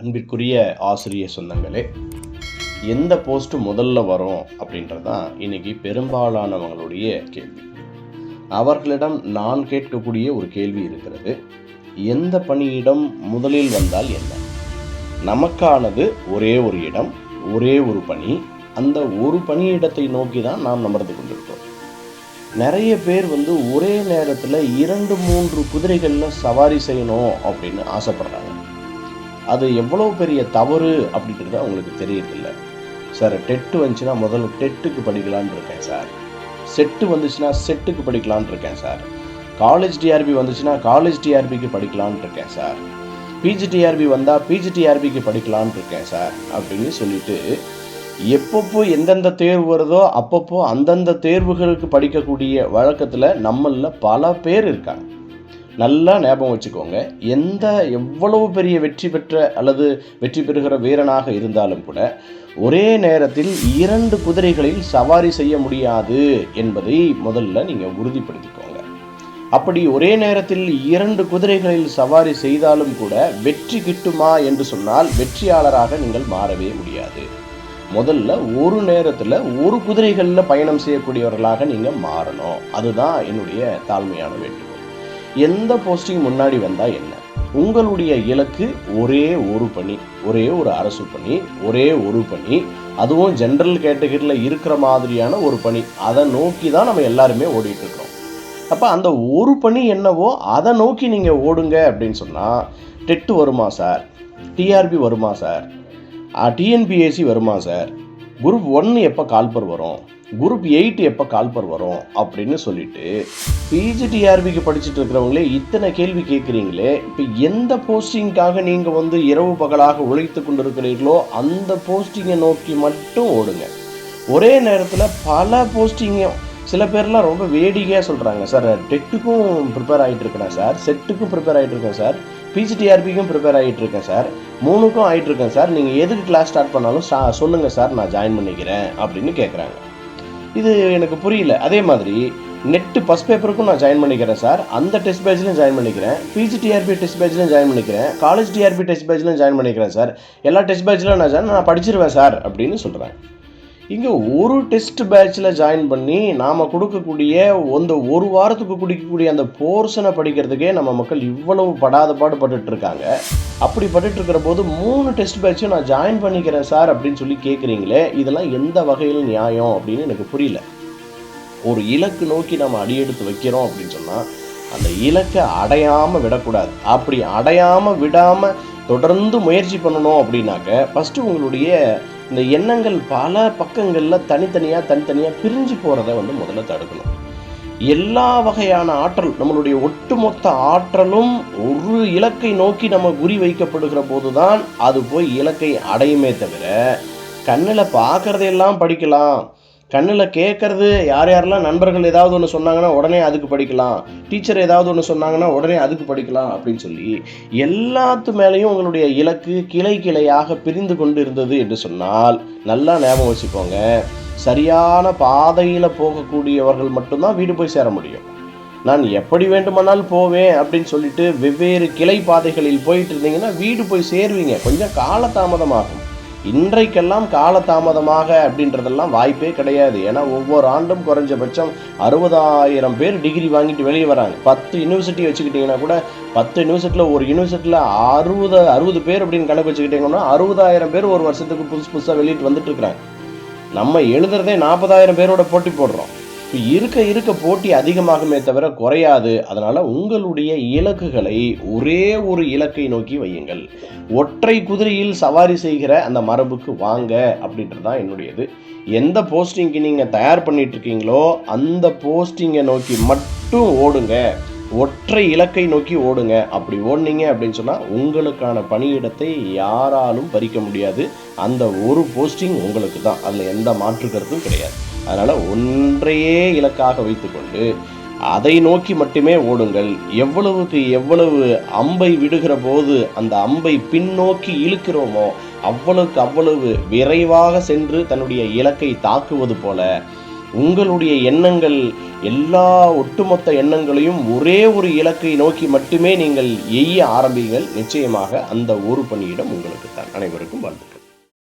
அன்பிற்குரிய ஆசிரிய சொந்தங்களே எந்த போஸ்ட் முதல்ல வரும் அப்படின்றது தான் இன்னைக்கு பெரும்பாலானவங்களுடைய கேள்வி. அவர்களிடம் நான் கேட்கக்கூடிய ஒரு கேள்வி இருக்கிறது எந்த பணியிடம் முதலில் வந்தால் என்ன? நமக்கானது ஒரே ஒரு இடம் ஒரே ஒரு பணி அந்த ஒரு பணியிடத்தை நோக்கி தான் நாம் நம்பர்ந்து கொண்டிருக்கிறோம். நிறைய பேர் வந்து ஒரே நேரத்தில் இரண்டு மூன்று குதிரைகளில் சவாரி செய்யணும் அப்படின்னு ஆசைப்படுறாங்க. அது எவ்வளோ பெரிய தவறு அப்படிங்கிறது அவங்களுக்கு தெரியறதில்ல. சார் டெட்டு வந்துச்சுன்னா முதல்ல டெட்டுக்கு படிக்கலான்னு இருக்கேன் சார். செட்டு வந்துச்சுன்னா செட்டுக்கு படிக்கலான்னு இருக்கேன் சார். காலேஜ் டிஆர்பி வந்துச்சுன்னா காலேஜ் டிஆர்பிக்கு படிக்கலான்னு இருக்கேன் சார். பிஜிடிஆர்பி வந்தால் பிஜிடிஆர்பிக்கு படிக்கலான்னு இருக்கேன் சார் அப்படின்னு சொல்லிட்டு எப்பப்போ எந்தெந்த தேர்வு வருதோ அப்பப்போ அந்தந்த தேர்வுகளுக்கு படிக்கக்கூடிய வழக்கத்தில் நம்மளில் பல பேர் இருக்காங்க. நல்லா ஞாபகம் வச்சுக்கோங்க. எந்த எவ்வளவு பெரிய வெற்றி பெற்ற அல்லது வெற்றி பெறுகிற வீரனாக இருந்தாலும் கூட ஒரே நேரத்தில் இரண்டு குதிரைகளில் சவாரி செய்ய முடியாது என்பதை முதல்ல நீங்கள் உறுதிப்படுத்திக்கோங்க. அப்படி ஒரே நேரத்தில் இரண்டு குதிரைகளில் சவாரி செய்தாலும் கூட வெற்றி கிட்டுமா என்று சொன்னால் வெற்றியாளராக நீங்கள் மாறவே முடியாது. முதல்ல ஒரு நேரத்தில் ஒரு குதிரைகளில் பயணம் செய்யக்கூடியவர்களாக நீங்கள் மாறணும். அதுதான் என்னுடைய தாழ்மையான வேண்டும் எந்த போஸ்டிங் முன்னாடி வந்தால் என்ன? உங்களுடைய இலக்கு ஒரே ஒரு பணி ஒரே ஒரு அரசு பணி ஒரே ஒரு பணி அதுவும் ஜென்ரல் கேட்டகரியில் இருக்கிற மாதிரியான ஒரு பணி. அதை நோக்கி தான் நம்ம எல்லாருமே ஓடிட்டு இருக்கிறோம். அப்போ அந்த ஒரு பணி என்னவோ அதை நோக்கி நீங்கள் ஓடுங்க அப்படின்னு சொன்னால் டெட்டு வருமா சார்? டிஆர்பி வருமா சார்? டிஎன்பிஎஸ்சி வருமா சார்? குரூப் ஒன் எப்போ கால்பர் வரும்? குரூப் எயிட் எப்போ கால்பர் வரும் அப்படின்னு சொல்லிட்டு பிஜிடிஆர்பிக்கு படிச்சுட்டு இருக்கிறவங்களே இத்தனை கேள்வி கேட்குறீங்களே இப்போ எந்த போஸ்டிங்காக நீங்கள் வந்து இரவு பகலாக உழைத்து கொண்டிருக்கிறீர்களோ அந்த போஸ்டிங்கை நோக்கி மட்டும் ஓடுங்க. ஒரே நேரத்தில் பல போஸ்டிங்கும் சில பேர்லாம் ரொம்ப வேடிக்கையாக சொல்கிறாங்க சார் டெட்டுக்கும் ப்ரிப்பேர் ஆகிட்டு இருக்கிறேன் சார். செட்டுக்கும் ப்ரிப்பேர் ஆகிட்டு இருக்கேன் சார். பிஜிடிஆர்பிக்கும் ப்ரிப்பேர் ஆகிட்டு இருக்கேன் சார். மூணுக்கும் ஆகிட்டு இருக்கேன் சார். நீங்கள் எதுக்கு கிளாஸ் ஸ்டார்ட் பண்ணாலும் சொல்லுங்கள் சார். நான் ஜாயின் பண்ணிக்கிறேன் அப்படின்னு கேட்குறாங்க இது எனக்கு புரியல. அதே மாதிரி நெட்டு ஃபஸ்ட் பேப்பருக்கும் நான் ஜாயின் பண்ணிக்கிறேன் சார் அந்த டெஸ்ட் பேட்ச்லையும் ஜாயின் பண்ணிக்கிறேன். பிஜிடிஆர்பி டெஸ்ட் பேட்ச்லையும் ஜாயின் பண்ணிக்கிறேன். காலேஜ் டிஆர்பி டெஸ்ட் பேட்ச்லையும் ஜாயின் பண்ணிக்கிறேன் சார் எல்லா டெஸ்ட் பேட்ச்லையும் நான் ஜாயின் நான் படிச்சிருவேன் சார் அப்படின்னு சொல்கிறேன் இங்கே ஒரு டெஸ்ட் பேட்சில் ஜாயின் பண்ணி நாம் கொடுக்கக்கூடிய அந்த ஒரு வாரத்துக்கு குடிக்கக்கூடிய அந்த போர்ஷனை படிக்கிறதுக்கே நம்ம மக்கள் இவ்வளவு படாத பாடு இருக்காங்க. அப்படி பட்டுட்டு இருக்கிற போது மூணு டெஸ்ட் பேட்சும் நான் ஜாயின் பண்ணிக்கிறேன் சார் அப்படின்னு சொல்லி கேட்குறீங்களே இதெல்லாம் எந்த வகையில் நியாயம் அப்படின்னு எனக்கு புரியல. ஒரு இலக்கு நோக்கி நம்ம அடியெடுத்து வைக்கிறோம் அப்படின்னு சொன்னால் அந்த இலக்கை அடையாமல் விடக்கூடாது. அப்படி அடையாமல் விடாமல் தொடர்ந்து முயற்சி பண்ணணும் அப்படின்னாக்க ஃபஸ்ட்டு உங்களுடைய இந்த எண்ணங்கள் பல பக்கங்களில் தனித்தனியாக தனித்தனியாக பிரிஞ்சு போகிறத வந்து முதல்ல தடுக்கணும். எல்லா வகையான ஆற்றல் நம்மளுடைய ஒட்டுமொத்த ஆற்றலும் ஒரு இலக்கை நோக்கி நம்ம குறி வைக்கப்படுகிற போது தான் அது போய் இலக்கை அடையுமே தவிர கண்ணில் பார்க்குறதையெல்லாம் படிக்கலாம். கண்ணில் கேட்குறது யார் யாரெல்லாம் நண்பர்கள் ஏதாவது ஒன்று சொன்னாங்கன்னா உடனே அதுக்கு படிக்கலாம். டீச்சர் ஏதாவது ஒன்று சொன்னாங்கன்னா உடனே அதுக்கு படிக்கலாம் அப்படின்னு சொல்லி எல்லாத்து மேலேயும் உங்களுடைய இலக்கு கிளை கிளையாக பிரிந்து கொண்டு இருந்தது என்று சொன்னால் நல்லா ஞாபகம் வச்சுக்கோங்க. சரியான பாதையில் போகக்கூடியவர்கள் மட்டும்தான் வீடு போய் சேர முடியும். நான் எப்படி வேண்டுமானால் போவேன் அப்படின்னு சொல்லிட்டு வெவ்வேறு கிளை பாதைகளில் போயிட்டு இருந்தீங்கன்னா வீடு போய் சேருவீங்க. கொஞ்சம் காலதாமதமாகும். இன்றைக்கெல்லாம் காலதாமதமாக அப்படின்றதெல்லாம் வாய்ப்பே கிடையாது. ஏன்னா ஒவ்வொரு ஆண்டும் குறைஞ்சபட்சம் அறுபதாயிரம் பேர் டிகிரி வாங்கிட்டு வெளியே வராங்க. பத்து யூனிவர்சிட்டி வச்சுக்கிட்டிங்கன்னா கூட பத்து யூனிவர்சிட்டியில் ஒரு யூனிவர்சிட்டியில் அறுபது அறுபது பேர் அப்படின்னு கணக்கு வச்சுக்கிட்டிங்கன்னா அறுபதாயிரம் பேர் ஒரு வருஷத்துக்கு புதுசு புதுசாக வெளியிட்டு வந்துட்டு இருக்கிறாங்க. நம்ம எழுதுறதே நாற்பதாயிரம் பேரோட போட்டி போடுறோம். இருக்க இருக்க போட்டி அதிகமாகுமே தவிர குறையாது. அதனால் உங்களுடைய இலக்குகளை ஒரே ஒரு இலக்கை நோக்கி வையுங்கள். ஒற்றை குதிரையில் சவாரி செய்கிற அந்த மரபுக்கு வாங்க அப்படின்றது தான் என்னுடையது. எந்த போஸ்டிங்க்கு நீங்கள் தயார் பண்ணிட்டு இருக்கீங்களோ அந்த போஸ்டிங்கை நோக்கி மட்டும் ஓடுங்க. ஒற்றை இலக்கை நோக்கி ஓடுங்க. அப்படி ஓடினீங்க அப்படின்னு சொன்னால் உங்களுக்கான பணியிடத்தை யாராலும் பறிக்க முடியாது. அந்த ஒரு போஸ்டிங் உங்களுக்கு தான் அதில் எந்த மாற்று கருத்தும் கிடையாது. அதனால் ஒன்றையே இலக்காக வைத்துக்கொண்டு அதை நோக்கி மட்டுமே ஓடுங்கள். எவ்வளவுக்கு எவ்வளவு அம்பை விடுகிற போது அந்த அம்பை பின்னோக்கி இழுக்கிறோமோ அவ்வளவுக்கு அவ்வளவு விரைவாக சென்று தன்னுடைய இலக்கை தாக்குவது போல உங்களுடைய எண்ணங்கள் எல்லா ஒட்டுமொத்த எண்ணங்களையும் ஒரே ஒரு இலக்கை நோக்கி மட்டுமே நீங்கள் எய்ய ஆரம்பிங்கள். நிச்சயமாக அந்த ஒரு பணியிடம் உங்களுக்கு தான் அனைவருக்கும் வாழ்த்துக்கள்.